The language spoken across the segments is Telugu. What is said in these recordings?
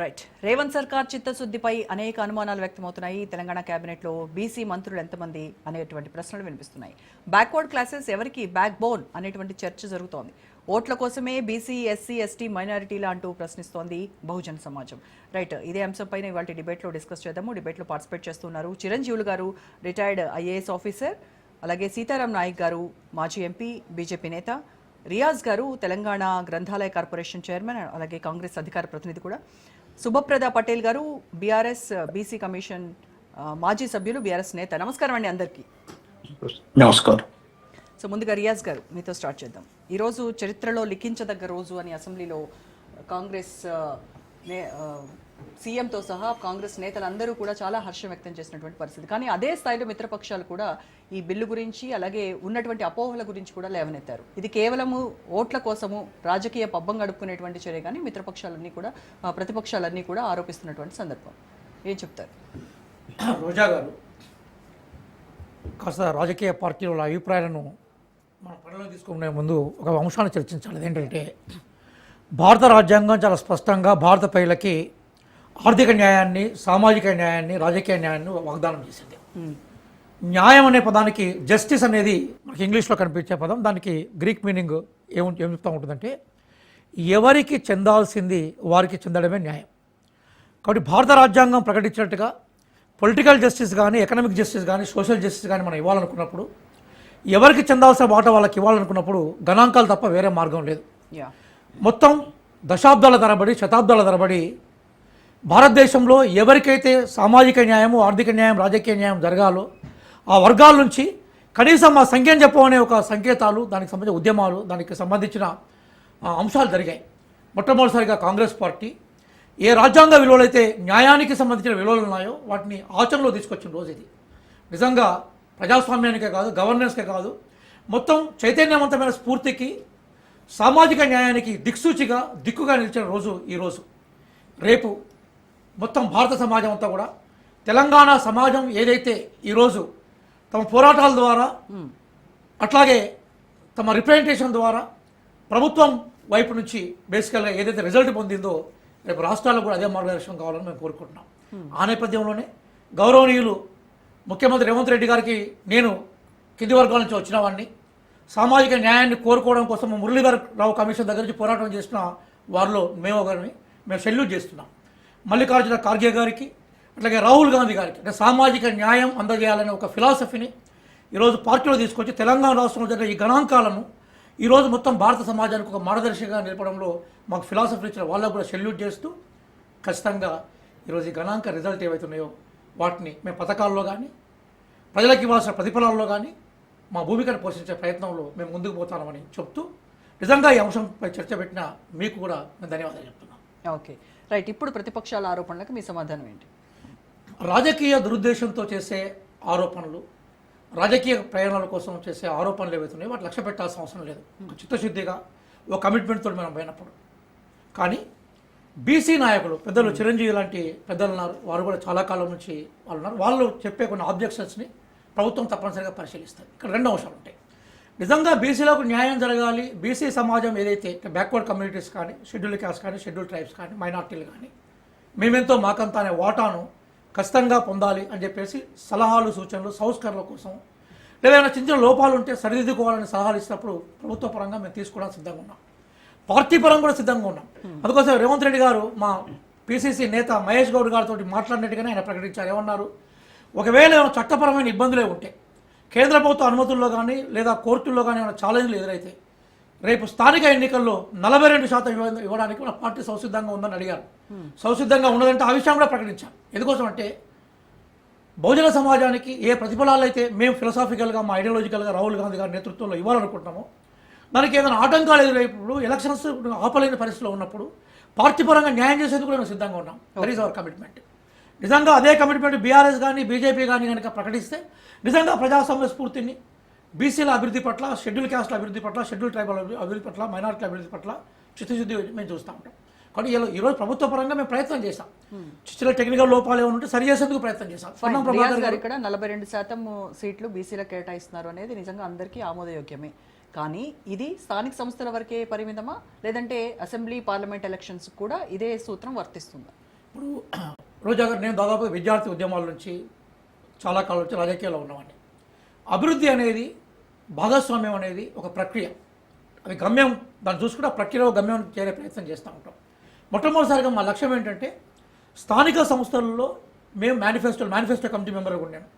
రైట్ రేవంత్ సర్కార్ చిత్తశుద్ధిపై అనేక అనుమానాలు వ్యక్తమవుతున్నాయి. తెలంగాణ కేబినెట్లో బీసీ మంత్రులు ఎంతమంది అనేటువంటి ప్రశ్నలు వినిపిస్తున్నాయి. బ్యాక్వర్డ్ క్లాసెస్ ఎవరికి? బ్యాక్ బోన్ అనేటువంటి చర్చ జరుగుతోంది. ఓట్ల కోసమే బీసీ ఎస్సీ ఎస్టీ మైనారిటీల అంటూ ప్రశ్నిస్తోంది బహుజన సమాజం. రైట్ ఇదే అంశంపైన ఇవాళ డిబేట్లో డిస్కస్ చేద్దాము. డిబేట్లో పార్టిసిపేట్ చేస్తున్నారు చిరంజీవులు గారు రిటైర్డ్ ఐఏఎస్ ఆఫీసర్ అలాగే సీతారాం నాయక్ గారు మాజీ ఎంపీ బీజేపీ నేత రియాజ్ గారు తెలంగాణ గ్రంథాలయ కార్పొరేషన్ చైర్మన్ అలాగే కాంగ్రెస్ అధికార ప్రతినిధి కూడా. Subhaprada Patel garu BRS BC commission ఆ, మాజీ సభ్యులు బీఆర్ఎస్ నేత. నమస్కారం అండి అందరికీ. నమస్కారం. సో ముందుగా రియాజ్ గారు మీతో స్టార్ట్ చేద్దాం. ఈరోజు చరిత్రలో లిఖించదగ్గ రోజు అని అసెంబ్లీలో కాంగ్రెస్ ఆ, సీఎంతో సహా కాంగ్రెస్ నేతలందరూ కూడా చాలా హర్షం వ్యక్తం చేసినటువంటి పరిస్థితి. కానీ అదే స్థాయిలో మిత్రపక్షాలు కూడా ఈ బిల్లు గురించి అలాగే ఉన్నటువంటి అపోహల గురించి కూడా లేవనెత్తారు. ఇది కేవలము ఓట్ల కోసము రాజకీయ పబ్బం గడుపుకునేటువంటి చర్య కానీ మిత్రపక్షాలన్నీ కూడా ప్రతిపక్షాలన్నీ కూడా ఆరోపిస్తున్నటువంటి సందర్భం. ఏం చెప్తారు? రోజా గారు కాస్త రాజకీయ పార్టీల అభిప్రాయాలను మన పనిలో తీసుకునే ముందు ఒక అంశాన్ని చర్చించాలి. అదేంటంటే భారత రాజ్యాంగం చాలా స్పష్టంగా భారత ప్రజలకి ఆర్థిక న్యాయాన్ని సామాజిక న్యాయాన్ని రాజకీయ న్యాయాన్ని వాగ్దానం చేసింది. న్యాయం అనే పదానికి జస్టిస్ అనేది మనకి ఇంగ్లీష్లో కనిపించే పదం. దానికి గ్రీక్ మీనింగ్ ఏం ఏం చెప్తా ఉంటుందంటే ఎవరికి చెందాల్సింది వారికి చెందడమే న్యాయం. కాబట్టి భారత రాజ్యాంగం ప్రకటించినట్టుగా పొలిటికల్ జస్టిస్ కానీ ఎకనామిక్ జస్టిస్ కానీ సోషల్ జస్టిస్ కానీ మనం ఇవ్వాలనుకున్నప్పుడు ఎవరికి చెందాల్సిన వాట వాళ్ళకి ఇవ్వాలనుకున్నప్పుడు గణాంకాలు తప్ప వేరే మార్గం లేదు. మొత్తం దశాబ్దాల తరబడి శతాబ్దాల తరబడి భారతదేశంలో ఎవరికైతే సామాజిక న్యాయము ఆర్థిక న్యాయం రాజకీయ న్యాయం జరగాలో ఆ వర్గాల నుంచి కనీసం మా సంఖ్యను చెప్పమనే ఒక సంకేతాలు దానికి సంబంధించిన ఉద్యమాలు దానికి సంబంధించిన అంశాలు జరిగాయి. మొట్టమొదటిసారిగా కాంగ్రెస్ పార్టీ ఏ రాజ్యాంగ విలువలైతే న్యాయానికి సంబంధించిన విలువలు ఉన్నాయో వాటిని ఆచరణలో తీసుకొచ్చిన రోజు ఇది. నిజంగా ప్రజాస్వామ్యానికే కాదు గవర్నెన్స్కే కాదు మొత్తం చైతన్యవంతమైన స్ఫూర్తికి సామాజిక న్యాయానికి దిక్సూచిగా దిక్కుగా నిలిచిన రోజు ఈ రోజు. రేపు మొత్తం భారత సమాజం అంతా కూడా తెలంగాణ సమాజం ఏదైతే ఈరోజు తమ పోరాటాల ద్వారా అట్లాగే తమ రిప్రజెంటేషన్ ద్వారా ప్రభుత్వం వైపు నుంచి బేసికల్గా ఏదైతే రిజల్ట్ పొందిందో రేపు రాష్ట్రాలకు కూడా అదే మార్గదర్శనం కావాలని మేము కోరుకుంటున్నాం. ఆ నేపథ్యంలోనే గౌరవనీయులు ముఖ్యమంత్రి రేవంత్ రెడ్డి గారికి నేను కింది వర్గాల నుంచి వచ్చిన వాడిని సామాజిక న్యాయాన్ని కోరుకోవడం కోసం మురళీధర్ రావు కమిషన్ దగ్గర నుంచి పోరాటం చేసిన వారిలో మేము ఒకరిని మేము సెల్యూట్ చేస్తున్నాం. మల్లికార్జున ఖార్గే గారికి అట్లాగే రాహుల్ గాంధీ గారికి అంటే సామాజిక న్యాయం అందజేయాలనే ఒక ఫిలాసఫీని ఈరోజు పార్టీలో తీసుకొచ్చి తెలంగాణ రాష్ట్రంలో జరిగిన ఈ గణాంకాలను ఈరోజు మొత్తం భారత సమాజానికి ఒక మార్గదర్శిగా నిలపడంలో మాకు ఫిలాసఫీ ఇచ్చిన వాళ్ళకు కూడా సెల్యూట్ చేస్తూ ఖచ్చితంగా ఈరోజు ఈ గణాంక రిజల్ట్ ఏవైతున్నాయో వాటిని మేము పథకాల్లో కానీ ప్రజలకు ఇవ్వాల్సిన ప్రతిఫలాల్లో కానీ మా భూమికను పోషించే ప్రయత్నంలో మేము ముందుకు పోతామని చెప్తూ నిజంగా ఈ అంశంపై చర్చ పెట్టిన మీకు కూడా మేము ధన్యవాదాలు చెప్తున్నాను. ఓకే. రైట్ ఇప్పుడు ప్రతిపక్షాల ఆరోపణలకు మీ సమాధానం ఏంటి? రాజకీయ దురుద్దేశంతో చేసే ఆరోపణలు రాజకీయ ప్రయాణాల కోసం చేసే ఆరోపణలు ఏవైతున్నాయో వాటి లక్ష్య పెట్టాల్సిన అవసరం లేదు. చిత్తశుద్ధిగా ఒక కమిట్మెంట్తో మనం పోయినప్పుడు. కానీ బీసీ నాయకులు పెద్దలు చిరంజీవి లాంటి పెద్దలు ఉన్నారు. వారు కూడా చాలా కాలం నుంచి వాళ్ళు ఉన్నారు. వాళ్ళు చెప్పే కొన్ని ఆబ్జెక్షన్స్ని ప్రభుత్వం తప్పనిసరిగా పరిశీలిస్తారు. ఇక్కడ రెండు అంశాలు ఉంటాయి. నిజంగా బీసీలకు న్యాయం జరగాలి. బీసీ సమాజం ఏదైతే బ్యాక్వర్డ్ కమ్యూనిటీస్ కానీ షెడ్యూల్ క్యాస్ట్ కానీ షెడ్యూల్ ట్రైబ్స్ కానీ మైనార్టీలు కానీ మేమెంతో మాకంతా అనే వాటాను ఖచ్చితంగా పొందాలి అని చెప్పేసి సలహాలు సూచనలు సంస్కరణల కోసం లేదా చిన్న చిన్న లోపాలు ఉంటే సరిదిద్దుకోవాలని సలహాలు ఇచ్చినప్పుడు ప్రభుత్వ పరంగా మేము తీసుకోవడానికి సిద్ధంగా ఉన్నాం. పార్టీ పరంగా కూడా సిద్ధంగా ఉన్నాం. అందుకోసం రేవంత్ రెడ్డి గారు మా పిసిసి నేత మహేష్ గౌడ్ గారితో మాట్లాడినట్టుగానే ఆయన ప్రకటించారు. ఏమన్నారు? ఒకవేళ ఏమైనా చట్టపరమైన ఇబ్బందులే ఉంటే కేంద్ర ప్రభుత్వ అనుమతుల్లో కానీ లేదా కోర్టుల్లో కానీ ఏమైనా ఛాలెంజ్లు ఎదురైతే రేపు స్థానిక ఎన్నికల్లో నలభై రెండు శాతం ఇవ్వ- ఇవ్వడానికి మన పార్టీ సంసిద్ధంగా ఉందని అడిగారు. సంసిద్ధంగా ఉన్నదంటే ఆ విషయం కూడా ప్రకటించాం ఎందుకోసం అంటే బహుజన సమాజానికి ఏ ప్రతిఫలాలు అయితే మేము ఫిలసాఫికల్గా మా ఐడియాలజికల్గా రాహుల్ గాంధీ గారి నేతృత్వంలో ఇవ్వాలనుకుంటున్నామో దానికి ఏదైనా ఆటంకాలు ఎదురైనప్పుడు ఎలక్షన్స్ ఆపలేని పరిస్థితిలో ఉన్నప్పుడు పార్టీ పరంగా న్యాయం చేసేందుకు కూడా మేము సిద్ధంగా ఉన్నాం. దట్ ఈస్ అవర్ కమిట్మెంట్ నిజంగా అదే కమిట్మెంట్ బీఆర్ఎస్ కానీ బీజేపీ కానీ కనుక ప్రకటిస్తే నిజంగా ప్రజాస్వామ్య స్ఫూర్తిని బీసీల అభివృద్ధి పట్ల షెడ్యూల్ క్యాస్ట్ల అభివృద్ధి పట్ల షెడ్యూల్ ట్రైబల్ అభి- అభివృద్ధి పట్ల మైనారిటీల అభివృద్ధి పట్ల చిత్తశుద్ధి మేము చూస్తూ ఉంటాం. కానీ ఈరోజు ప్రభుత్వ పరంగా మేము ప్రయత్నం చేశాం. చిన్న టెక్నికల్ లోపాలు ఏమైనా ఉంటే సరి చేసేందుకు ప్రయత్నం చేశాం. పొన్నం ప్రభాకర్ గారు ఇక్కడ నలభై రెండు శాతం సీట్లు బీసీలకు కేటాయిస్తున్నారు అనేది నిజంగా అందరికీ ఆమోదయోగ్యమే. కానీ ఇది స్థానిక సంస్థల వరకే పరిమితమా? లేదంటే అసెంబ్లీ పార్లమెంట్ ఎలక్షన్స్ కూడా ఇదే సూత్రం వర్తిస్తుందా? ఇప్పుడు రోజా గారు నేను దాదాపు విద్యార్థి ఉద్యమాల నుంచి చాలా కాలం నుంచి రాజకీయాల్లో ఉన్నవాడిని. అభివృద్ధి అనేది భాగస్వామ్యం అనేది ఒక ప్రక్రియ. అవి గమ్యం దాన్ని చూసుకుంటే ఆ ప్రక్రియలో గమ్యం చేరే ప్రయత్నం చేస్తూ ఉంటాం. మొట్టమొదటిసారిగా మా లక్ష్యం ఏంటంటే స్థానిక సంస్థలలో మేము మేనిఫెస్టో మేనిఫెస్టో కమిటీ మెంబర్గా ఉన్నాను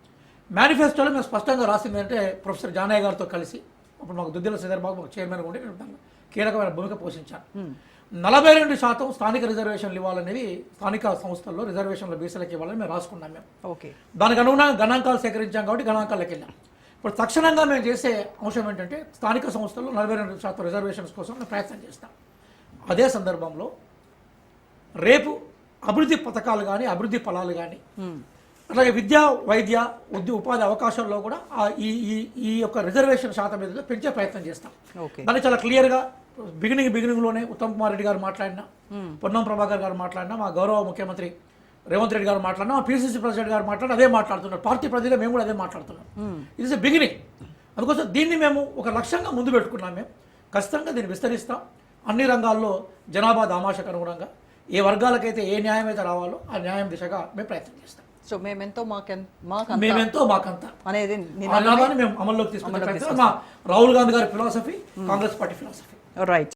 మేనిఫెస్టోలో మేము స్పష్టంగా రాసింది అంటే ప్రొఫెసర్ జానయ్య గారితో కలిసి అప్పుడు మాకు దుద్దిల శ్రీధర్ బాబు మాకు చైర్మన్గా ఉండే కీలకమైన భూమిక పోషించాను నలభై రెండు శాతం స్థానిక రిజర్వేషన్లు ఇవ్వాలనేది స్థానిక సంస్థల్లో రిజర్వేషన్లు బీసీలకు ఇవ్వాలని మేము రాసుకున్నాం మేము. ఓకే. దానికి అనుగుణంగా గణాంకాలు సేకరించాం కాబట్టి గణాంకాలకు వెళ్ళాం. ఇప్పుడు తక్షణంగా మేము చేసే అంశం ఏంటంటే స్థానిక సంస్థల్లో నలభై రెండు శాతం రిజర్వేషన్స్ కోసం మేము ప్రయత్నం చేస్తాం. అదే సందర్భంలో రేపు అభివృద్ధి పథకాలు కానీ అభివృద్ధి ఫలాలు కానీ అలాగే విద్యా వైద్య ఉద్య ఉపాధి అవకాశాల్లో కూడా ఈ ఈ యొక్క రిజర్వేషన్ శాతం మీద పెంచే ప్రయత్నం చేస్తాం. ఓకే. దాన్ని చాలా క్లియర్గా బిగినింగ్ బిగినింగ్లోనే ఉత్తమ్ కుమార్ రెడ్డి గారు మాట్లాడినా పొన్నం ప్రభాకర్ గారు మాట్లాడినా మా గౌరవ ముఖ్యమంత్రి రేవంత్ రెడ్డి గారు మాట్లాడినా మా పీసీసీ ప్రెసిడెంట్ గారు మాట్లాడినా అదే మాట్లాడుతున్నారు. పార్టీ ప్రతిగా మేము కూడా అదే మాట్లాడుతున్నాం. ఇది ఇస్ బిగినింగ్ అందుకోసం దీన్ని మేము ఒక లక్ష్యంగా ముందు పెట్టుకున్నాం మేము. ఖచ్చితంగా దీన్ని విస్తరిస్తాం. అన్ని రంగాల్లో జనాభా దామాషకు అనుగుణంగా ఏ వర్గాలకైతే ఏ న్యాయం అయితే రావాలో ఆ న్యాయం దిశగా మేము ప్రయత్నం చేస్తాం. సో మేమెంతో మాకెన్ మాకు మేమెంతో మాకంతా. అనేది మేము అమల్లోకి తీసుకునే ప్రయత్నం. మా రాహుల్ గాంధీ గారి philosophy Congress party philosophy right